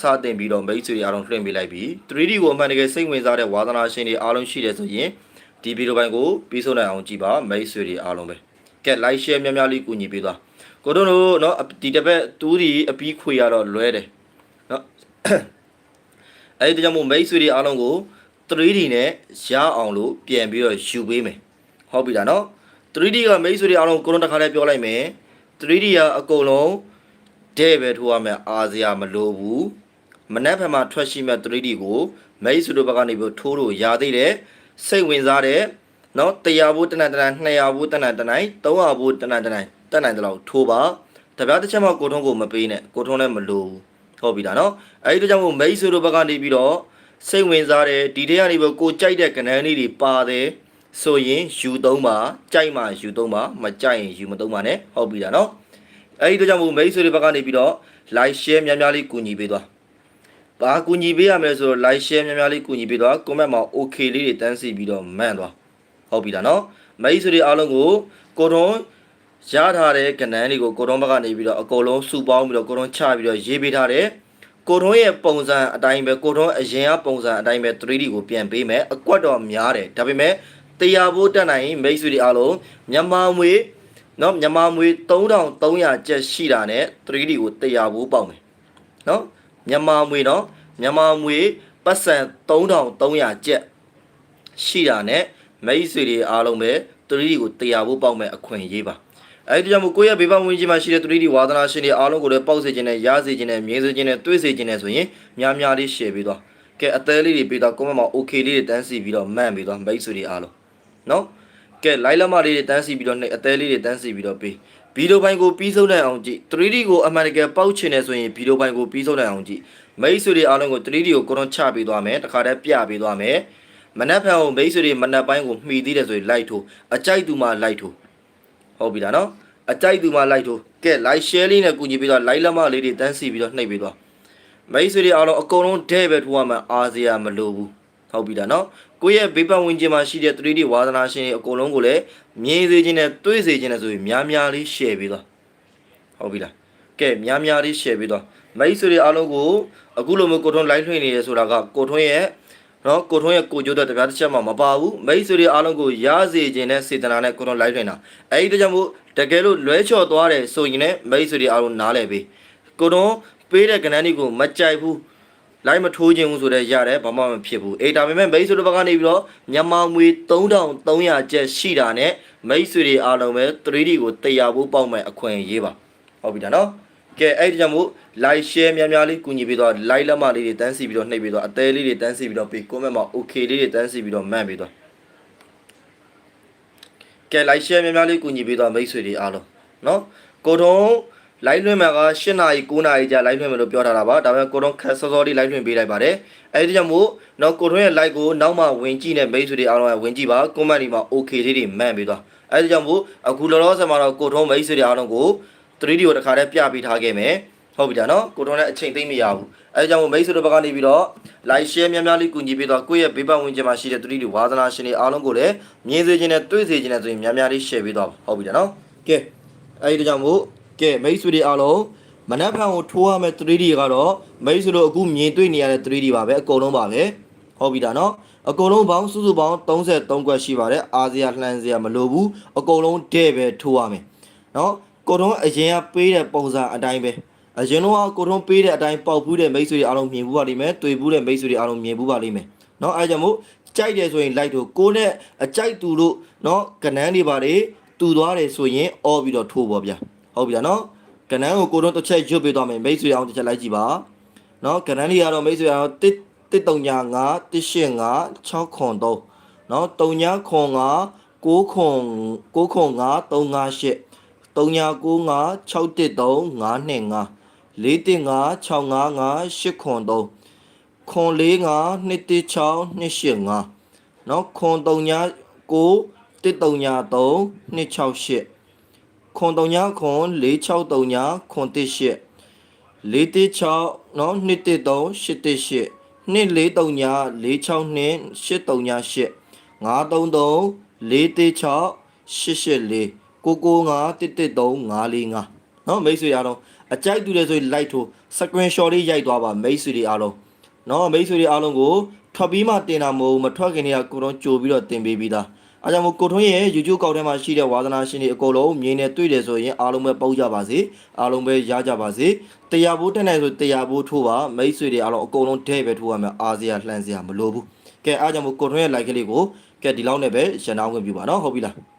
စတင်ပြီးတော့မိတ်ဆွေတွေအားလုံးလွှင့်ပေးလိုက်ပြီ 3D ကိုအမှန်တကယ်စိတ်ဝင်စားတဲ့ဝါသနာရှင်တွေအားလုံးရှိတယ်ဆိုရင်ဒီဗီဒီယိုပိုင်းကိုပြီးဆုံးနိုင်အောင်ကြည့်ပါမိတ်ဆွေတွေအားလုံးပဲကဲ like share များများလေးကူညီပေးသွားကိုတို့တို့เนาะဒီတစ်ပတ်2D အပြီးခွေရတော့လွဲတယ်เนาะ အဲ့ဒီတကြောင့်မို့မိတ်ဆွေတွေအားလုံးကို 3D နဲ့ရအောင်လို့ပြန်ပြီးတော့ယူပေးမယ်ဟုတ်ပြီလားเนาะ 3D ကမိတ်ဆွေတွေအားလုံးကိုလုံးတစ်ခါလေးပြောလိုက်မယ် 3D ကအကုန်လုံးတဲ့ပဲထိုးရမယ်အာစရာမလိုဘူး မနက်ဖြန်မှာထွက်ရှိမဲ့ 3D ကိုမိတ်ဆွေတို့ဘက်ကနေပြီးထိုးလို့ရသေးတယ်စိတ်ဝင်စားတဲ့နော်100ဘူးတနတ်တနတ်200ဘူးတနတ်တနတ်300ဘူးတနတ်တနတ်တက်နိုင်တယ်လို့ထိုးပါတပြားတစ်ချက်မှကိုထုံးကိုမပေးနဲ့ကိုထုံးလည်းမလိုဟုတ်ပြီလားနော်အဲဒီတော့ကြောင့်မိတ်ဆွေတို့ဘက်ကနေပြီးတော့စိတ်ဝင်စားတယ်ဒီထဲကနေပြီးကိုကြိုက်တဲ့ကဏ္ဍလေးတွေပါတယ်ဆိုရင်ယူသုံးပါကြိုက်မှယူသုံးပါမကြိုက်ရင်ယူမသုံးပါနဲ့ဟုတ်ပြီလားနော်အဲဒီတော့ကြောင့်မိတ်ဆွေတွေဘက်ကနေပြီးတော့ like share များများလေးကူညီပေးသွား ဘာကူညီပေးရမလဲဆိုတော့ like share များများလေးကူညီပေးတော့ comment မှာ okay လေးတွေတန်းစီပြီးတော့မှန်သွားဟုတ်ပြီလားနော်မိတ်ဆွေတွေအားလုံးကိုကိုတွန်ရထားတဲ့ကဏ္ဍတွေကိုကိုတွန်ဘက်ကနေပြီးတော့အကုန်လုံးစုပေါင်းပြီးတော့ကိုတွန်ချပြီးတော့ရေးပေးထားတဲ့ကိုတွန်ရဲ့ပုံစံအတိုင်းပဲကိုတွန်အရင်ကပုံစံအတိုင်းပဲ 3D ကိုပြန်ပေးမယ်အကွက်တော့များတယ်ဒါပေမဲ့တရားဖို့တက်နိုင်မိတ်ဆွေတွေအားလုံးမြန်မာငွေနော်မြန်မာငွေ3300ကျပ်ရှိတာနဲ့ 3D ကိုတရားဖို့ပေါက်မယ်နော် မြန်မာမွေနော်မြန်မာမွေပတ်စံ3300ကျက်ရှိတာနဲ့မိတ်ဆွေတွေအားလုံးပဲ 3D ကိုတရားဖို့ပေါက်မယ်အခွင့်အရေးပါအဲဒီကြောင့်မို့ကိုယ့်ရဲ့ဘေးပတ်ဝန်းကျင်မှာရှိတဲ့ 3D ဝါသနာရှင်တွေအားလုံးကိုလည်းပေါက်စေခြင်းနဲ့ရစေခြင်းနဲ့မြင်စေခြင်းနဲ့တွေ့စေခြင်းနဲ့ဆိုရင်များများလေး share ပေးသွားကဲအသေးလေးတွေပေးသွား comment မှာ okay လေးတွေတန်းစီပြီးတော့မှန်ပေးသွားမိတ်ဆွေတွေအားလုံးနော် ကဲ like လက်မလေးတွေတန်းစီပြီးတော့နှိပ်အသေးလေးတွေတန်းစီပြီးတော့ပေးဗီဒီယိုပိုင်းကိုပြီးဆုံးနိုင်အောင်ကြည့် 3D ကိုအမှန်တကယ်ပေါက်ချင်တယ်ဆိုရင်ဗီဒီယိုပိုင်းကိုပြီးဆုံးနိုင်အောင်ကြည့်မိတ်ဆွေတွေအားလုံးကို 3D ကိုကိုရွန်ချပေးသွားမယ်တခါတည်းပြပေးသွားမယ်မနက်ဖြန်ကိုမိတ်ဆွေတွေမနက်ပိုင်းကိုမှီသေးတယ်ဆိုရင် like ထိုးအကြိုက်သူမှ like ထိုးဟုတ်ပြီလားနော်အကြိုက်သူမှ like ထိုးကဲ like share လေးနဲ့ကူညီပေးသွား like လက်မလေးတွေတန်းစီပြီးတော့နှိပ်ပေးသွားမိတ်ဆွေတွေအားလုံးအကုန်လုံးတဲ့ပဲထိုးရမှအားစရာမလိုဘူး ဟုတ်ပြီလားနော်ကိုယ့်ရဲ့ဘေးပတ်ဝန်းကျင်မှာရှိတဲ့ 3D ဝါသနာရှင်တွေအကုန်လုံးကိုလည်းမြင်စေခြင်းနဲ့တွေ့စေခြင်းနဲ့ဆိုရင်များများလေး share ပေးသွားဟုတ်ပြီလားကဲများများလေး share ပေးသွားမိတ်ဆွေတွေအားလုံးကိုအခုလိုမျိုးကိုထွန်း live ထွင်နေရဆိုတာကကိုထွန်းရဲ့နော်ကိုထွန်းရဲ့ကိုကျိုးတဲ့တပြားတစ်ချက်မှမပါဘူးမိတ်ဆွေတွေအားလုံးကိုရစေခြင်းနဲ့စေတနာနဲ့ကိုထွန်း live ထွင်တာအဲဒီတကြောင့်မို့တကယ်လို့လွဲချော်သွားတယ်ဆိုရင်လည်းမိတ်ဆွေတွေအားလုံးနားလည်ပေးကိုထွန်းပေးတဲ့ကဏ္ဍတွေကိုမကြိုက်ဘူး လိုက်မထိုးခြင်းဘူးဆိုတော့ရတယ်ဘာမှမဖြစ်ဘူးအေးဒါပေမဲ့မိတ်ဆွေတို့ဘက်ကနေပြီးတော့မြန်မာငွေ3300ကျပ်ရှိတာနဲ့မိတ်ဆွေတွေအားလုံးပဲ 3D ကိုတရားဖို့ပေါက်မဲ့အခွင့်အရေးပါဟုတ်ပြီဒါနော်ကဲအဲ့ဒီကြောင့်မို့ like share များများလေးကူညီပေးတော့ like လက်မလေးတွေတန်းစီပြီးတော့နှိပ်ပြီးတော့အသေးလေးတွေတန်းစီပြီးတော့ပေး comment မှာ okay လေးတွေတန်းစီပြီးတော့မှန်ပြီးတော့ကဲ like share များများလေးကူညီပေးတော့မိတ်ဆွေတွေအားလုံးနော်ကို ထုံး live လွှင့်မှာက8နာရီ9နာရီကြာ live လွှင့်မယ်လို့ပြောထားတာပါဒါပေမဲ့ကိုထုံးခက်စောစောလေး live လွှင့်ပေးလိုက်ပါတယ်အဲဒီကြောင့်မို့နော်ကိုထုံးရဲ့ live ကိုနောက်မှဝင်ကြည့်နေမိတ်ဆွေတွေအားလုံးကဝင်ကြည့်ပါ comment ဒီမှာ okay လေးတွေမှန်ပြီးတော့အဲဒီကြောင့်မို့အခုလောလောဆယ်မှာတော့ကိုထုံးမိတ်ဆွေတွေအားလုံးကို 3D ကိုတစ်ခါတည်းပြပေးထားခဲ့မယ်ဟုတ်ပြီဒါနော်ကိုထုံးလည်းအချိန်သိမ့်မရဘူးအဲကြောင့်မို့မိတ်ဆွေတို့ဘက်ကနေပြီးတော့ like share များများလေးကူညီပေးတော့ကိုယ့်ရဲ့ဘေးပတ်ဝန်းကျင်မှာရှိတဲ့ 3D ဝါသနာရှင်တွေအားလုံးကိုလည်းမြင်စေခြင်းနဲ့တွေ့စေခြင်းနဲ့ဆိုရင်များများလေး share ပေးတော့ဟုတ်ပြီဒါနော်ကဲအဲဒီကြောင့်မို့ ကဲမိတ်ဆွေတွေအားလုံးမနက်ဖြန်ကိုထိုးရမယ့် 3D ကတော့မိတ်ဆွေတို့အခုမြင်တွေ့နေရတဲ့ 3D ပါပဲအကုန်လုံးပါပဲဟုတ်ပြီဒါနော်အကုန်လုံးပေါင်းစုစုပေါင်း33ခွက်ရှိပါတယ်အာဇီယာလှန်စရာမလိုဘူးအကုန်လုံးတဲ့ပဲထိုးရမယ်နော်ကိုတုံးအရင်ကပေးတဲ့ပုံစံအတိုင်းပဲအရင်တော့ကိုတုံးပေးတဲ့အတိုင်းပေါက်ဘူးတဲ့မိတ်ဆွေတွေအားလုံးမြင်ဘူးပါလိမ့်မယ်တွေ့ဘူးတဲ့မိတ်ဆွေတွေအားလုံးမြင်ဘူးပါလိမ့်မယ်နော်အဲကြောင့်မို့ကြိုက်တယ်ဆိုရင်လိုက်တော့ကိုနဲ့အကြိုက်သူလို့နော်ကနန်းတွေပါလေတူသွားတယ်ဆိုရင်အော်ပြီးတော့ထိုးပါဗျာ ဟုတ်ပြီလားနော်ကနန်းကိုကိုတုံးတစ်ချက်ရွတ်ပေးသွားမယ်မိတ်ဆွေအောင်တစ်ချက်လိုက်ကြည့်ပါနော်ကနန်းတွေကတော့မိတ်ဆွေအောင်တစ်တစ်တုံညာ9 185 6ခွန်3နော်တုံညာခွန်9 6ခွန်6ခွန်9 358 3995 613 525 415 655 8ခွန်3ခွန်45 216 216 216 6နော်ခွန်3ညာ9 139 268 ခွန်3ညာခွန်463ညာခွန်18 416နော်213 818 243ညာ462 832 8 533 436 884ကိုကို9 113 545နော်မိတ်ဆွေအားလုံးအကြိုက်တူတယ်ဆိုရင် like ထိုး screenshot လေးရိုက်သွားပါမိတ်ဆွေတွေအားလုံးနော်မိတ်ဆွေတွေအားလုံးကိုထွက်ပြီးမှတင်တာမဟုတ်ဘူးမထွက်ခင်တည်းကကိုတော့ကြိုပြီးတော့တင်ပေးပြီးသား အားကြောင့်မို့ကိုထွန်းရဲ့ YouTube ကောက်ထဲမှာရှိတဲ့ဝါသနာရှင်တွေအကုန်လုံးမြင်နေတွေ့တယ်ဆိုရင်အားလုံးပဲပေါက်ကြပါစေအားလုံးပဲရကြပါစေတရားဘိုးတက်နေဆိုတရားဘိုးထိုးပါမိတ်ဆွေတွေအားလုံးအကုန်လုံးတဲ့ပဲထိုးရမယ်အားစရာလှမ်းစရာမလိုဘူးကဲအားကြောင့်မို့ကိုထွန်းရဲ့ like ကလေးကိုကဲဒီလောက်နဲ့ပဲရန်အောင်ခွင့်ပြုပါနော်ဟုတ်ပြီလား